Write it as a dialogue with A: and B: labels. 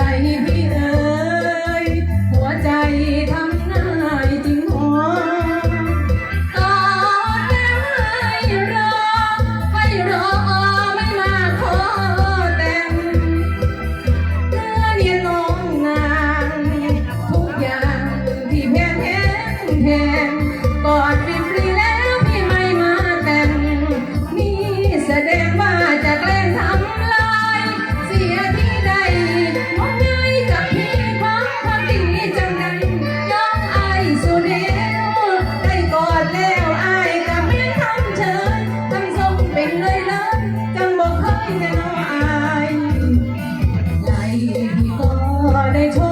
A: ใจพี่เอ๋ยหัวใจทำหน้าจิงหัวตอบแต่ให้รอให้รอไม่มาขอแต่งเมื่อนี่นงางทุกอย่างที่แพงแพงแพงกอด เชิงเป็นเลยลยจังบอกเคยจะน้อยไหก็ด้ชม